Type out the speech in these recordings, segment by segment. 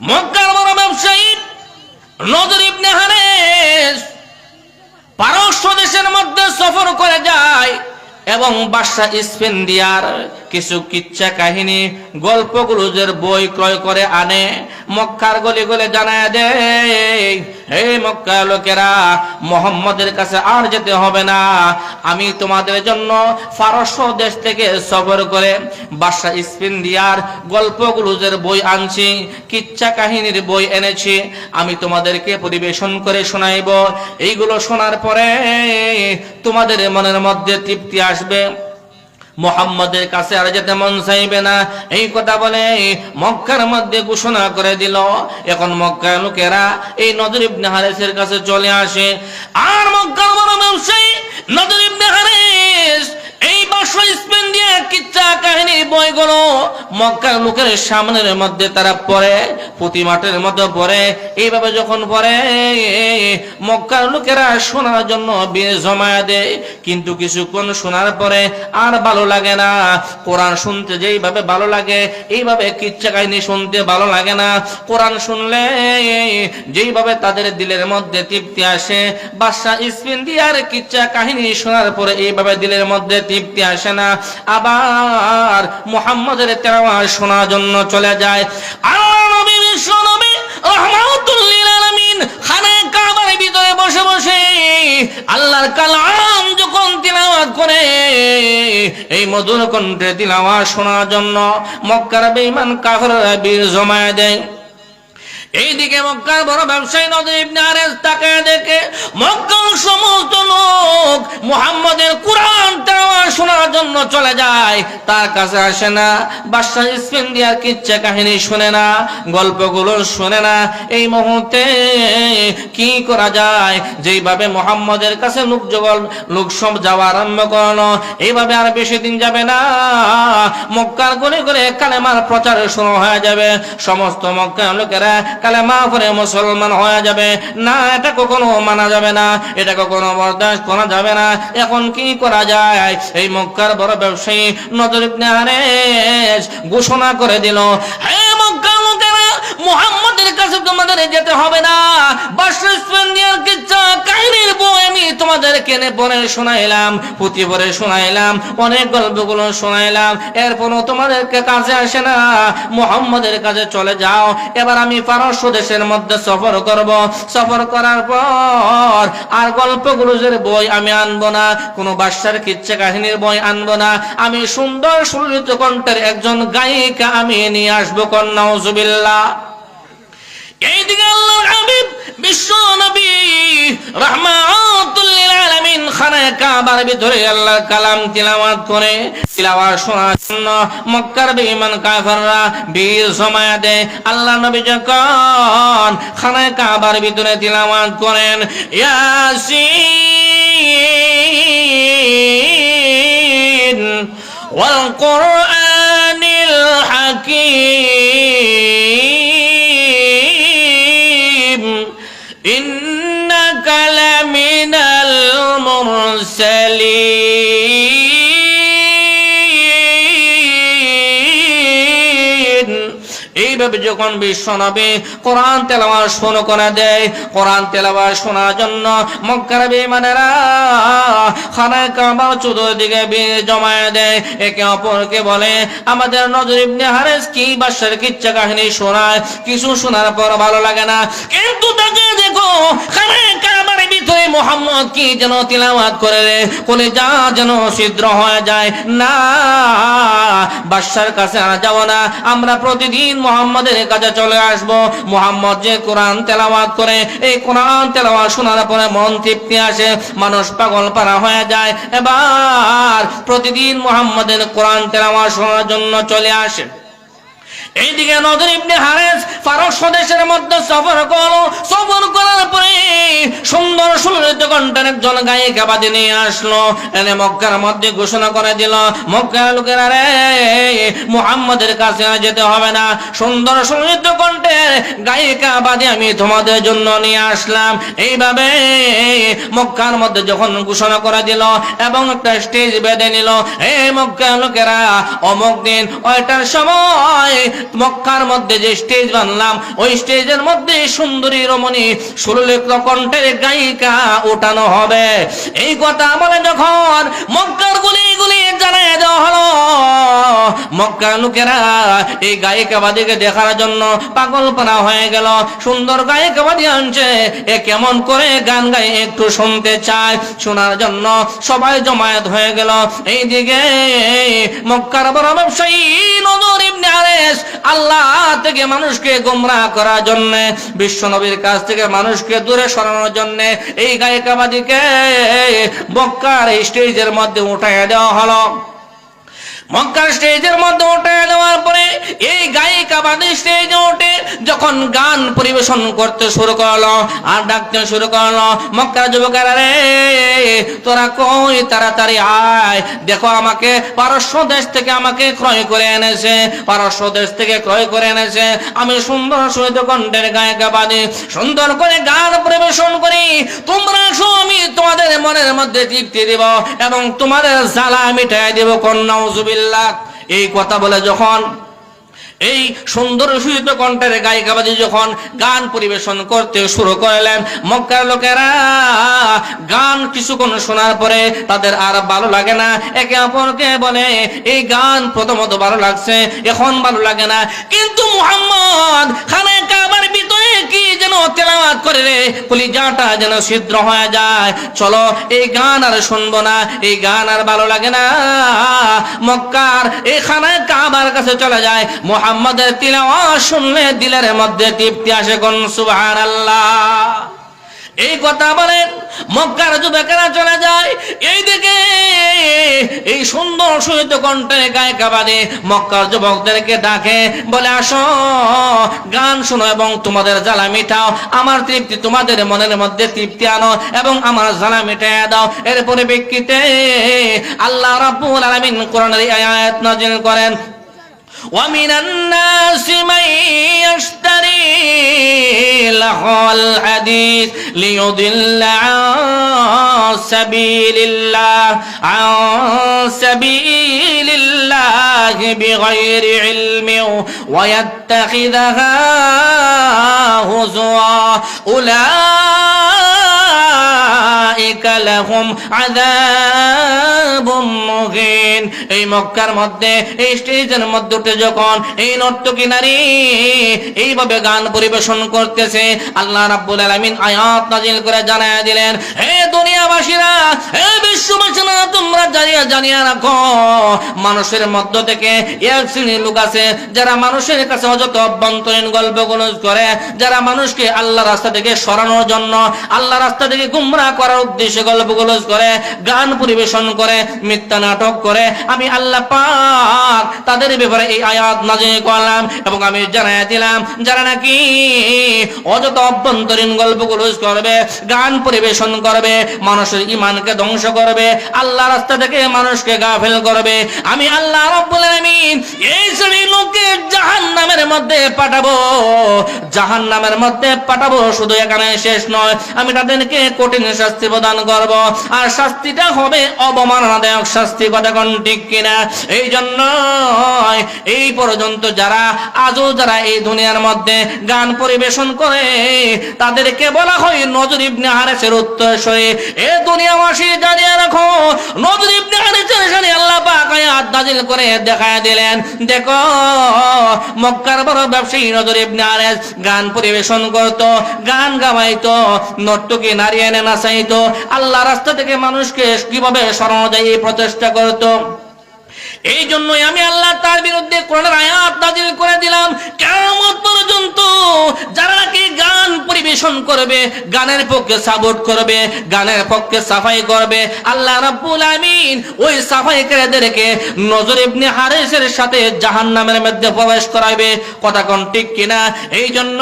মক্কার বড় ব্যবসায়ী নজর ইবনে হারেস পারস্য দেশের মধ্যে সফর করে যায় এবং বাদশাহ স্পেন্দিয়ার কিছু কিচ্ছা কাহিনী গল্পগুলোদের বই ক্রয় করে আনে। মক্কার গলি গলে জানায় দেয় হে লোকেরা, মোহাম্মদের কাছে আর যেতে হবে না। আমি তোমাদের জন্য ফারস্য দেশ থেকে সফর করে বাসা বাদশাহ স্পেন্দিয়ার গল্পগুলোদের বই আনছি, কিচ্ছা কাহিনীর বই এনেছি। আমি তোমাদেরকে পরিবেশন করে শোনাইব। এইগুলো শোনার পরে তোমাদের মনের মধ্যে তৃপ্তি আসবে। মোহাম্মদের কাছে আর যেতে মন চাইবে না। এই কথা বলে মক্কার মধ্যে ঘোষণা করে দিল। এখন মক্কার লোকেরা এই নজর ইবনে হারেসের কাছে চলে আসে। আর মক্কার বড় ব্যবসায়ী নজর ইবনে হারেস এই বর্ষ স্পেন দিয়ে কিচ্ছা কাহিনীর বইগুলো মক্কার লোকের সামনের মধ্যে তারা পড়ে, প্রতি মাঠের মধ্যে পড়ে। এইভাবে যখন পড়ে, মক্কার লোকেরা শোনার জন্য বীর জমায়া দেয়। কিন্তু কিছুক্ষণ শোনার পরে আর ভালো লাগে না। কোরআন শুনতে যেইভাবে ভালো লাগে, এইভাবে কিচ্ছা কাহিনী শুনতে ভালো লাগে না। কোরআন শুনলে যেইভাবে তাদের দিলের মধ্যে তৃপ্তি আসে, বাদশাহ দিয়ে আর কিচ্ছা কাহিনী শোনার পরে এইভাবে দিলের মধ্যে তৃপ্তি আসে না। আবার মুহাম্মদের তেরাওয়া শোনার জন্য চলে যায়। আল্লাহ নবী, বিশ্ব নবী বসে বসে আল্লাহর কালাম যখন তিলাওয়াত করে, এই মধুর কণ্ঠে তিলাওয়াত শোনার জন্য মক্কার বেঈমান কাফেররা বীর জমায় দেয় এইদিকে মক্কার বড় ব্যবসায়ী নদী ইবনে আরেস তাকে দেখে মক্কার সমস্ত লোক মুহাম্মদের কোরআন তেলাওয়াত শোনার জন্য চলে যায়। তার কাছে আসে না, বাদশাহ ইসফেন্দিয়ার কিচ্ছা কাহিনী শুনে না, গল্পগুলো শুনে না। এই মুহূর্তে কি করা যায়? যেইভাবে মুহাম্মদের কাছে লোক জগল লোক সব যাওয়া আরম্ভ করল, এইভাবে আর বেশি দিন যাবে না। মক্কার গলে গলে কালেমার প্রচার শুরু হয়ে যাবে। সমস্ত মক্কার লোকেরা কালেমা করে মুসলমান হয়ে যাবে। না, এটা কখনো মানা যাবে না, এটা কখনো বরদাস্ত করা যাবে না। এখন কি করা যায়? এই মক্কার বড় ব্যবসায়ী নজর ঘোষণা করে দিল, হে মক্কার লোকেরা মুহাম্মদের কাছে তোমাদের যেতে হবে না। বাসস্পেন্দিয়ার কিচ্ছা, কাহিনীর বই আমি তোমাদের কেনে পরে শোনাইলাম শোনাইলাম, অনেক গল্পগুলো শোনাইলাম। এরপরও তোমাদেরকে কাছে আসে না। মুহাম্মদের কাছে চলে যাও। এবার আমি পারস্য দেশের মধ্যে সফর করব। সফর করার পর আর গল্পগুলোর বই আমি আনব না, কোনো বাদশার কিচ্ছা কাহিনীর বই আনব না। আমি সুন্দর সুললিত কণ্ঠের একজন গায়িকা আমি নিয়ে আসব কন্যা জুবিল্লা এইদিকে আল্লাহর হাবিব বিশ্ব নবী রাহমাতুল লিল আলামিন খানায় কাবার ভিতরে আল্লাহর কালাম তিলাওয়াত করে তিলাওয়াত শোনার জন্য মক্কার বেঈমান কাফেররা বীর জমায়া দেয় আল্লাহ নবী যখন খানায় কাবার ভিতরে তিলাওয়াত করেন ইয়াসিন والقرآن المرسلين এইভাবে যখন বিশ্ব নবী কোরআন তেলাওয়া শুরু করে দেয় কোরআন তেলাওয়া শোনার জন্য মক্কার বেমানেরা খানায় কাবার চতুর্দিকে জমায়ে দেয়। একে অপরকে বলে, আমাদের নজর ইবনে হারেস কি বাদশার কিচ্ছা কাহিনী শোনায়? কিছু শোনার পর ভালো লাগে না। কিন্তু তাকে দেখো, খানায় কাবার ভিতরে মোহাম্মদ কি যেন তিলাওয়াত করে রে কোনে যা যেন ছিদ্র হয়ে যায়। না, বাদশার কাছে আর যাব না। আমরা প্রতিদিন মোহাম্মদের কাছে চলে আসব। মোহাম্মদ যে কোরআন তেলাওয়াত করে, এই কোরআন তেলাওয়াত শোনার পরে মন তৃপ্তি আসে, মানুষ পাগল পারা হয়ে যায়। এবার প্রতিদিন মোহাম্মদের কোরআন তেলাওয়াত শোনার জন্য চলে আসে। এইদিকে নজর ইবনে হারেস ফারস্য দেশের মধ্যে সফর করল। সফর করার পরে সুন্দর সুললিত কণ্ঠের একজন গায়িকা বাদী নিয়ে আসলো। এনে মক্কার মধ্যে ঘোষণা করে দিল, মক্কার লোকেরা রে, মুহাম্মদের কাছে যেতে হবে না। সুন্দর সুললিত কণ্ঠের গায়িকা বাদী আমি তোমাদের জন্য নিয়ে আসলাম। এইভাবে মক্কার মধ্যে যখন ঘোষণা করে দিল এবং একটা স্টেজ বেঁধে নিল এই মক্কার লোকেরা, অমুক দিন ওইটার সময় মক্কার মধ্যে যে স্টেজ বানলাম, ওই স্টেজের মধ্যে সুন্দরী রমণী সুরলিত কণ্ঠের গায়িকা ওঠানো হবে। এই কথা বলে যখন মক্কার গুলি গুলি জানাই দেওয়া হলো। মক্কার লোকেরা এই গায়িকাবাদীকে দেখার জন্য পাগলপনা হয়ে গেল। সুন্দর গায়িকাবাদী আনছে। এ কেমন করে গান একটু শুনতে চায়। শোনার জন্য সবাই জমায়েত হয়ে গেল। এইদিকে মক্কার বড় ব্যবসায়ী নজর আল্লাহ থেকে মানুষকে গোমরাহ করার জন্য, বিশ্ব নবীর কাছ থেকে মানুষকে দূরে সরানোর জন্য এই গায়িকাবাদীকে মক্কার স্টেজের মধ্যে উঠাইয়া দেওয়া হলো। মক্কার স্টেজের মধ্যে উঠে দেওয়ার পরে এই গায়িকা বাদী স্টেজে উঠে যখন গান পরিবেশন করতে শুরু করল আর ডাকতে শুরু করল, মক্কার যুবকেরা, রে, তোরা কই তাড়াতাড়ি আয়? দেখো আমাকে পারস্য দেশ থেকে আমাকে ক্রয় করে এনেছে, পারস্য দেশ থেকে ক্রয় করে এনেছে। আমি সুন্দর সহিত কণ্ঠের গায়িকা বাদী, সুন্দর করে গান পরিবেশন করি। তোমরা আসো, আমি তোমাদের মনের মধ্যে তৃপ্তি দেব এবং তোমাদের জ্বালা মিটাই দেব। কন্যা উজুবিল্লাহ এই কথা বলে যখন এই সুন্দর সুহিত কণ্ঠের গায়িকাবাদী যখন গান পরিবেশন করতে শুরু করলেন, মক্কার লোকেরা গান কিছুক্ষণ শোনার পরে তাদের আর ভালো লাগে না। একে অপরকে বলে, এই গান প্রথমত ভালো লাগছে, এখন ভালো লাগে না। কিন্তু মুহাম্মদ খানে কাবার ভিতরে কি যেন তেলাওয়াত করে রে, কলিজাটা যেন ছিদ্র হয়ে যায়। চলো, এই গান আর শুনব না, এই গান আর ভালো লাগে না। মক্কার এই খানায় কাবার কাছে চলে যায়। মোহাম্মদের তিলাওয়াত শুনলে দিলের মধ্যে তৃপ্তি আসে কোন? সুবহানাল্লাহ। এই কথা বলেন, মক্কার যুবকেরা চলে যায় এই দিকে এই সুন্দর সহিত কণ্ঠে গায়িকা বাদে মক্কার যুবকদেরকে ডাকে, বলে, আসো, গান শোনো এবং তোমাদের জ্বালা মিটাও, আমার তৃপ্তি তোমাদের মনের মধ্যে তৃপ্তি আনো এবং আমার জ্বালা মিটাইয়া দাও। এর পরিপ্রেক্ষিতে আল্লাহ রাব্বুল আলামিন কোরআনের আয়াত নাযিল করেন ومن الناس من يشتري لهو الحديث ليضل عن سبيل الله عن سبيل الله بغير علم ويتخذها هزوا. أولئك মানুষের মধ্য থেকে এক শ্রেণির লোক আছে, যারা মানুষের কাছে অযত অভ্যন্তরীণ গল্প করে, যারা মানুষকে আল্লাহ রাস্তা থেকে সরানোর জন্য, আল্লাহ রাস্তা থেকে গুমরা করার উদ্দেশ্যে গল্প গলজ করে, গান পরিবেশন করে, মিথ্যা নাটক করে। আমি আল্লাহ পাক তাদের ব্যাপারে এই আয়াত নাজিল করলাম এবং আমি জানাই দিলাম, যারা নাকি অযথা অভ্যন্তরীণ গল্প গলজ করবে, গান পরিবেশন করবে, মানুষের ইমানকে ধ্বংস করবে আল্লাহ রাস্তা থেকে মানুষকে গাফেল করবে। আমি আল্লাহ এই শ্রেণির লোককে জাহান্নামের মধ্যে পাঠাবো, জাহান্নামের মধ্যে পাঠাবো, শুধু এখানে শেষ নয়। আমি তাদেরকে কঠিন শাস্তি প্রদান করব। আর শাস্তিটা হবে অবমাননাদায়ক শাস্তি, কথা কোন ঠিক কিনা? এই জন্য এই পর্যন্ত যারা, আজও যারা এই দুনিয়ার মধ্যে গান পরিবেশন করে, তাদেরকে বলা হয় নজর ইবনে হারেসের উত্তরসূরি এ দুনিয়াবাসী, জানিয়ে রাখো, নজর ইবনে হারেসের সাথে আল্লাহ পাক আয়াত নাজিল করে দেখায় দিলেন। দেখো, মক্কার বড় ব্যবসায়ী নজর ইবনে হারেস গান পরিবেশন করত, গান গাওয়াইতো, নর্তকী নারী এনে নাচাইতো আল্লাহ রাস্তা থেকে মানুষকে কীভাবে সরানো যায় এই প্রচেষ্টা করতো। এই জন্যই আমি আল্লাহ তার বিরুদ্ধে কোরআনের আয়াত নাজিল করে দিলাম। কেমন পর্যন্ত যারা নাকি গান পরিবেশন করবে, গানের পক্ষে সাপোর্ট করবে, গানের পক্ষে সাফাই করবে, আল্লাহ রাব্বুল আমিন ওই সাফাইকারীদেরকে নজর ইবনে হারিসের সাথে জাহান্নামের মধ্যে প্রবেশ করাবে কথা কোন ঠিক কিনা? এই জন্য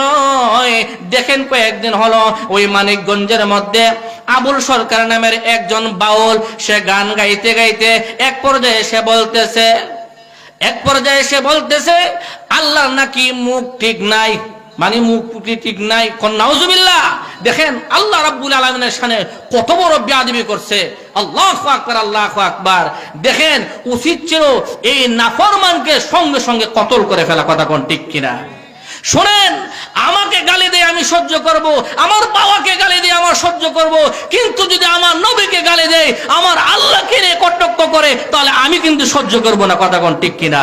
দেখেন কয়েকদিন হলো ওই মানিকগঞ্জের মধ্যে আবুল সরকার নামের একজন বাউল, সে গান গাইতে গাইতে এক পর্যায়ে সে বলতেছে, এক পর্যায়ে সে বলতেছে, আল্লাহ নাকি মুখ ঠিক নাই। মানে মুখ টুকি ঠিক নাই? নাউজুবিল্লাহ, দেখেন আল্লাহ রাব্বুল আলমিনের সামনে কত বড় বেয়াদবি করছে। আল্লাহ আকবার আল্লাহ আকবার। দেখেন, উচিত ছিল এই নাফরমানকে সঙ্গে সঙ্গে কতল করে ফেলা, কথা কোন ঠিক কিনা? শোনেন, আমাকে গালি দিয়ে আমি সহ্য করব, আমার বাবাকে গালি দিয়ে আমার সহ্য করব, কিন্তু যদি আমার নবীকে গালি দেয়, আমার আল্লাহকে নিয়ে কটক্ষ করে, তাহলে আমি কিন্তু সহ্য করব না, কথা কোন ঠিক কিনা?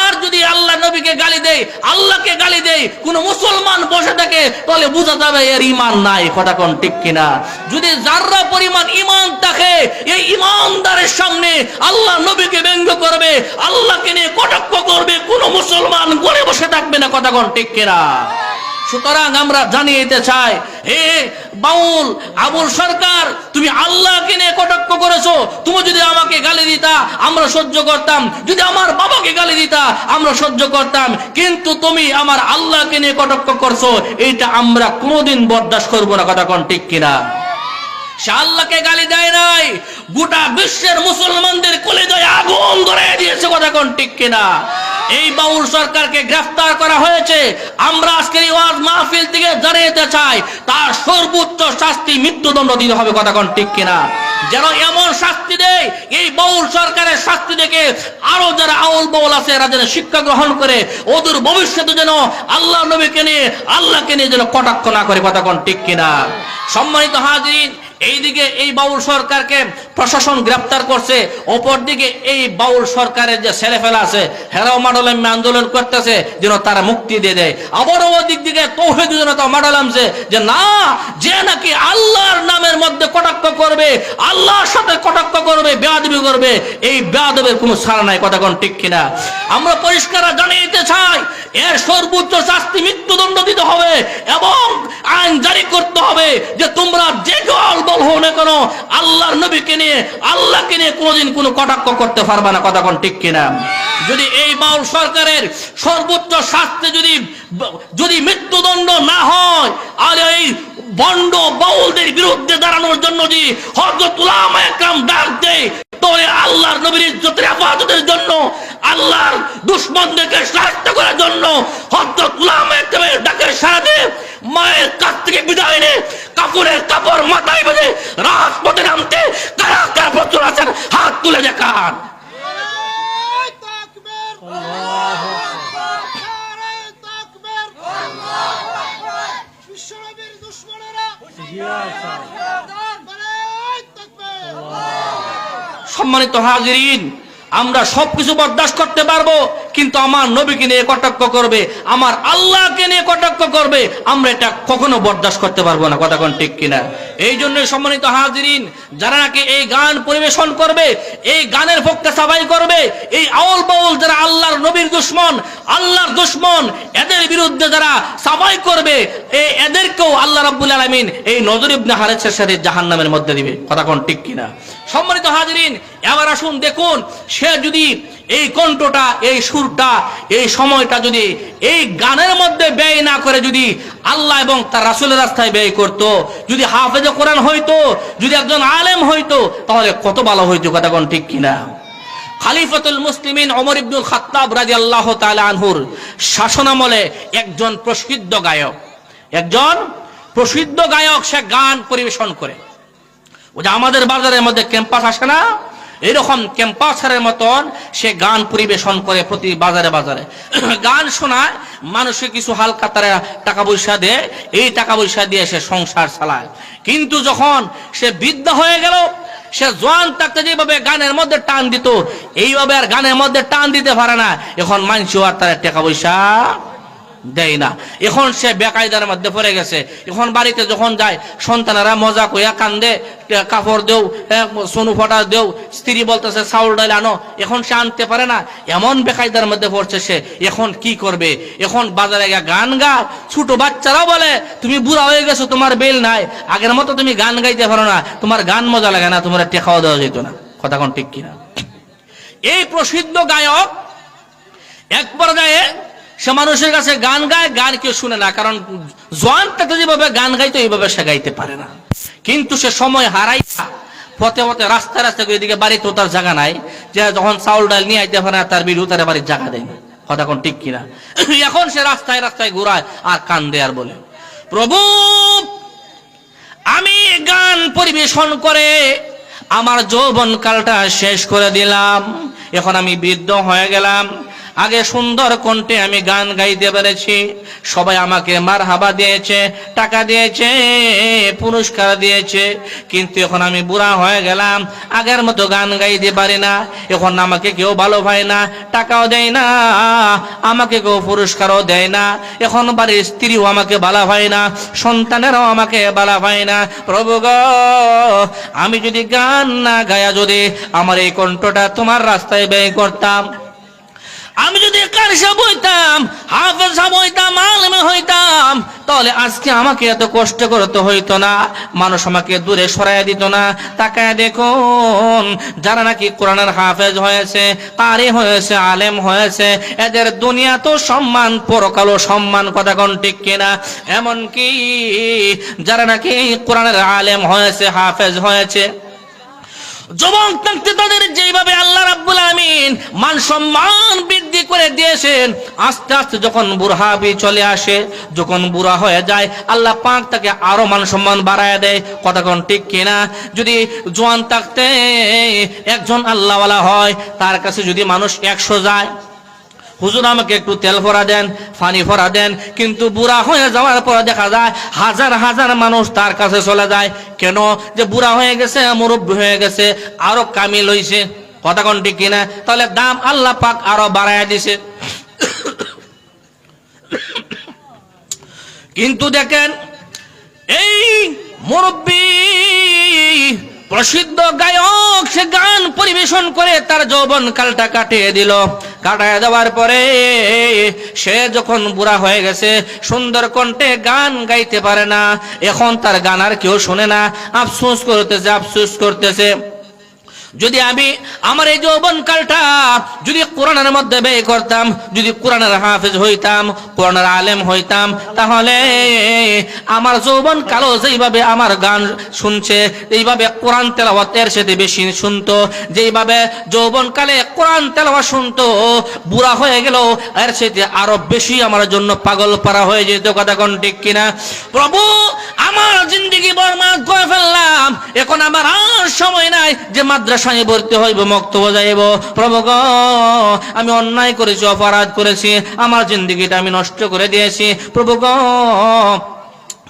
আর যদি আল্লাহ নবীকে গালি দেয়, আল্লাহকে গালি দেয়, কোন মুসলমান বসে থাকে, তাহলে বোঝা যাবে এর ইমান নাই, কথা কোন ঠিক কিনা। যদি যাররা পরিমাণ ইমান থাকে এই ইমানদারের সামনে আল্লাহ নবীকে ব্যঙ্গ করবে, আল্লাহকে নিয়ে কটাক্ষ করবে, কোন মুসলমান গড়ে বসে থাকবে না, কথা কোন ঠিক কিনা। সুতরাং আমরা জানিয়ে দিতে চাই, হে বাউল, আবুল সরকার, তুমি আল্লাহকে নিয়ে কটাক্ষ করেছ। তুমি যদি আমাকে গালি দিতা, আমরা সহ্য করতাম। যদি আমার বাবাকে গালি দিতা, আমরা সহ্য করতাম। কিন্তু তুমি আমার আল্লাহকে নিয়ে কটাক্ষ করছ, এইটা আমরা কোনোদিন বরদাস্ত করব না, কথা কোন ঠিক কিনা? সে আল্লাহকে গালি দেয় নাই। গোটা বিশ্বের মুসলমানদের কোলে যায় আগুন ধরে দিয়েছে কথা কোন ঠিক কিনা? এই বাউল সরকারকে গ্রেফতার করা হয়েছে। আমরা আজকের এই ওয়াজ মাহফিল থেকে জানাতে চাই, তার সর্বোচ্চ শাস্তি মৃত্যুদণ্ড দিতে হবে কথা কোন ঠিক কিনা? যেন এমন শাস্তি দেয়, এই বাউল সরকারের শাস্তি দেখে আরও যারা আউল বাউল আছে, এরা যেন শিক্ষা গ্রহণ করে, ওদের ভবিষ্যতে যেন আল্লাহ নবীকে নিয়ে, আল্লাহকে নিয়ে যেন কটাক্ষ না করে কথা কোন ঠিক কিনা? সম্মানিত হাজির এইদিকে এই বাউল সরকারকে প্রশাসন গ্রেপ্তার করছে অপর দিকে এই বাউল সরকারের যে ছেলে ফেলা আছে, হেরাও মাডলাম আন্দোলন করতেছে, যেন তারা মুক্তি দিয়ে দেয়। আবারও ওদিক দিকে তৌহিদ জনতা মাডলামছে যে না, যে নাকি আল্লাহর নামের মধ্যে কটাক্ষ করবে, আল্লাহর সাথে কটাক্ষ করবে, বেয়াদবি করবে, এই বেয়াদবের কোনো ছাড় নাই, কথা কোন ঠিক কিনা? আমরা পরিষ্কার জানিয়ে চাই এর সর্বোচ্চ শাস্তি মৃত্যুদণ্ড দিতে হবে এবং আইন জারি করতে হবে যে তোমরা যে কেউ বল হো না কেন, আল্লাহর নবীকে নিয়ে, আল্লাহকে নিয়ে কোনোদিন কোনো কটাক্ষ করতে পারবে না কোন ঠিক কিনা? যদি এই বাউল সরকারের সর্বোচ্চ শাস্তি যদি যদি মৃত্যুদণ্ড না হয়, আর এই বন্ড বাউলদের বিরুদ্ধে দাঁড়ানোর জন্য যদি হজরত উলামা একরাম ডাক দেয় তাহলে আল্লাহর নবীর ইজ্জতের হেফাজতের জন্য আল্লাহর দুশ্মনদেরকে শাস্ত করার জন্য হজরত গুলাম একরামের ডাকের সারা দিয়ে মায়ের কাছ থেকে বিদায় নিয়ে কাপড়ের কাপড় মাথায় বেঁধে রাজপথে নামতে কারা কারা প্রচুর আছেন হাত তুলে দেখান নারায়ে তাকবীর আল্লাহু আকবার নারায়ে তাকবীর আল্লাহু আকবার বিশ্বনবীর দুশমনেরা নারায়ে তাকবীর সম্মানিত হাজিরিন, আমরা সবকিছু বরদাস্ত করতে পারব, কিন্তু আমার নবীকে নিয়ে কটাক্ষ করবে, আমার আল্লাহকে নিয়ে কটাক্ষ করবে, আমরা এটা কখনো বরদাস্ত করতে পারব না, কথা কোন ঠিক কিনা? এই জন্য সম্মানিত হাজিরিন, যারা নাকি এই গান পরিবেশন করবে, এই গানের পক্ষে সাবাই করবে, এই আউল বাউল যারা আল্লাহর নবীর দুশ্মন, আল্লাহর দুশ্মন, এদের বিরুদ্ধে যারা সাবাই করবে এই এদেরকেও আল্লাহ রাব্বুল আলামিন এই নজর ইবনে সাথে জাহান্নামের মধ্যে দিবে, কথা কোন ঠিক কিনা? সম্মানিত হাজরিন, এবার আসুন দেখুন, সে যদি এই কণ্ঠটা, এই সুরটা, এই সময়টা যদি এই গানের মধ্যে ব্যয় না করে যদি আল্লাহ এবং তার রাসুলের রাস্তায় ব্যয় করত, যদি হাফেজ কোরআন হইতো, যদি একজন আলেম হইতো, তাহলে কত ভালো হইতো কথা কোন ঠিক কিনা? খালিফাতুল মুসলিমিন ওমর ইবনুল খাত্তাব রাদিয়াল্লাহু তাআলা আনহুর শাসনামলে একজন প্রসিদ্ধ গায়ক। একজন প্রসিদ্ধ গায়ক সে গান পরিবেশন করে। যে আমাদের বাজারের মধ্যে ক্যাম্পাস আসে না, এরকম ক্যাম্পাসের মতন সে গান পরিবেশন করে প্রতি বাজারে বাজারে। গান শোনায়, মানুষকে কিছু হালকা তারা টাকা পয়সা দেয়, এই টাকা পয়সা দিয়ে সে সংসার চালায়। কিন্তু যখন সে বৃদ্ধ হয়ে গেল, সে জোয়ান থাকতে যেভাবে গানের মধ্যে টান দিত, এইভাবে আর গানের মধ্যে টান দিতে পারে না। এখন মানছি আর তার টাকা পয়সা দেয় না। এখন সে বেকায়দার মধ্যে পড়ে গেছে। এখন বাড়িতে যখন যায় সন্তানেরা মজা কইয়া কান্দে কাপড় দেও এ, সোনু ফটা দেও স্ত্রী বলতেছে চাউল ডাল আনো। এখন সে আনতে পারে না। এমন বেকায়দার মধ্যে পড়ছে সে। এখন কি করবে? এখন বাজারে গিয়ে গান গা ছোট বাচ্চারাও বলে তুমি বুড়া হয়ে গেছো তোমার বেল নাই। আগের মতো তুমি গান গাইতে পারো না। তোমার গান মজা লাগে না তোমার টেকাও দেওয়া যেত না। কথা কোন ঠিক কিনা? এই প্রসিদ্ধ গায়ক এক পর্যায়ে সে মানুষের কাছে গান গায়, গান কেউ শুনে না, কারণ জোয়ান তাকে যেভাবে গান গাইতো এইভাবে সে গাইতে পারে না। কিন্তু সে সময় হারাই পথে পথে রাস্তায় রাস্তায় এদিকে বাড়িতেও তার জায়গা নাই, যে যখন চাউল ডাল নিয়ে আইতে পারে তার বিরু তার বাড়ির জায়গা দেয় না। কথা কোন ঠিক কিনা? এখন সে রাস্তায় রাস্তায় ঘুরায় আর কান দেয় আর বলে, প্রভু, আমি গান পরিবেশন করে আমার যৌবন কালটা শেষ করে দিলাম, এখন আমি বৃদ্ধ হয়ে গেলাম আগে সুন্দর কণ্ঠে আমি গান গাইতে পেরেছি। সবাই আমাকে মার হাবা দিয়েছে, টাকা দিয়েছে, পুরস্কার দিয়েছে। কিন্তু এখন আমি বুড়া হয়ে গেলাম, আগের মতো গান গাইতে পারি না। এখন আমাকে কেউ ভালো পায় না, টাকাও দেয় না, আমাকে কেউ পুরস্কারও দেয় না। এখন বাড়ির স্ত্রীও আমাকে ভালো হয় না, সন্তানেরাও আমাকে ভালো হয় না। প্রভু গো, আমি যদি গান না গায়া যদি আমার এই কণ্ঠটা তোমার রাস্তায় ব্যয় করতাম আমি যদি কারসা বইতাম, হাফেজ হইতাম, আলমে হইতাম, তাহলে আজকে আমাকে এত কষ্ট করতে হইতো না। মানুষ আমাকে দূরে সরাইয়া দিত না। তাকায় দেখুন, যারা নাকি কোরআনের হাফেজ হয়েছে কারি হয়েছে, আলেম হয়েছে, এদের দুনিয়া তো সম্মান, পরকালও সম্মান, কথা কোন ঠিক কিনা? এমনকি যারা নাকি কোরআনের আলেম হয়েছে, হাফেজ হয়েছে যুবক থাকতে তাদের যেভাবে আল্লাহ রাব্বুল আমিন মান সম্মান বৃদ্ধি করে দিয়েছেন, আস্তে আস্তে যখন বুড়হাবি চলে আসে, যখন বুড়া হয়ে যায়, আল্লাহ পাক তাকে আরও মান সম্মান বাড়ায় দেয়। কথা কোন ঠিক কিনা? যদি জোয়ান থাকতে একজন আল্লাহওয়ালা হয়, তার কাছে যদি মানুষ একশো যায় হুজুর আমাকে একটু তেল ভরা দেন, পানি ভরা দেন, কিন্তু বুড়া হয়ে যাওয়ার পর দেখা যায় হাজার হাজার মানুষ তার কাছে চলে যায়। কেন? যে বুড়া হয়ে গেছে, মুরব্বী হয়ে গেছে, আরও কামিল হইছে। কথা কোন ঠিক কিনা? তাহলে দাম আল্লাহ পাক আরও বাড়ায় দিছে। কিন্তু দেখেন, এই মুরব্বী প্রসিদ্ধ গায়ক সে গান পরিবেশন করে তার যৌবন কালটা কাটিয়ে দিল। কাটায় দেওয়ার পরে সে যখন বুড়া হয়ে গেছে, সুন্দর কণ্ঠে গান গাইতে পারে না। এখন তার গান আর কেউ শোনে না। আফসোস করতেছে আফসোস করতেছে। যদি আমি আমার এই যৌবন কালটা যদি কোরআনের মধ্যে ব্যয় করতাম, যদি কোরআনের হাফেজ হইতাম, কোরআনের আলেম হইতাম, তাহলে আমার যৌবন কালো যেইভাবে আমার গান শুনছে, এইভাবে কোরআন তেলাওয়াত এর সাথে বেশি শুনতো, যেইভাবে যৌবন কালে কোরআন তেলাওয়াত শুনতো, বুড়া হয়ে গেল এর সাথে আরও বেশি আমার জন্য পাগল পারা হয়ে যেত, কথা কোন ঠিক কিনা? প্রভু, আমার জিন্দগি বরবাদ করে ফেললাম, এখন আমার আর সময় নাই যে মাদ্রাসায় ভর্তি হইব মক্তব যাইব। প্রভু গো আমি অন্যায় করেছি, অপরাধ করেছি, আমার জিন্দগিটা আমি নষ্ট করে দিয়েছি। প্রভু গো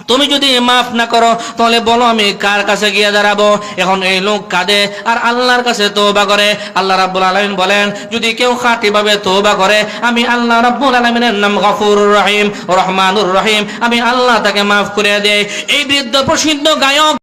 তুমি যদি মাফ না করো, তাহলে বলো আমি কার কাছে গিয়ে দাঁড়াবো? এখন এই লোক কাঁদে, আর আল্লাহর কাছে তোবা করে। আল্লাহ রাব্বুল আলামিন বলেন, যদি কেউ খাঁটি ভাবে তোবা করে, আমি আল্লাহ রাব্বুল আলামিনের নাম গফুরুর রহিম, রহমানুর রহিম, আমি আল্লাহ তাকে মাফ করে দেই। এই বৃদ্ধ প্রসিদ্ধ গায়ক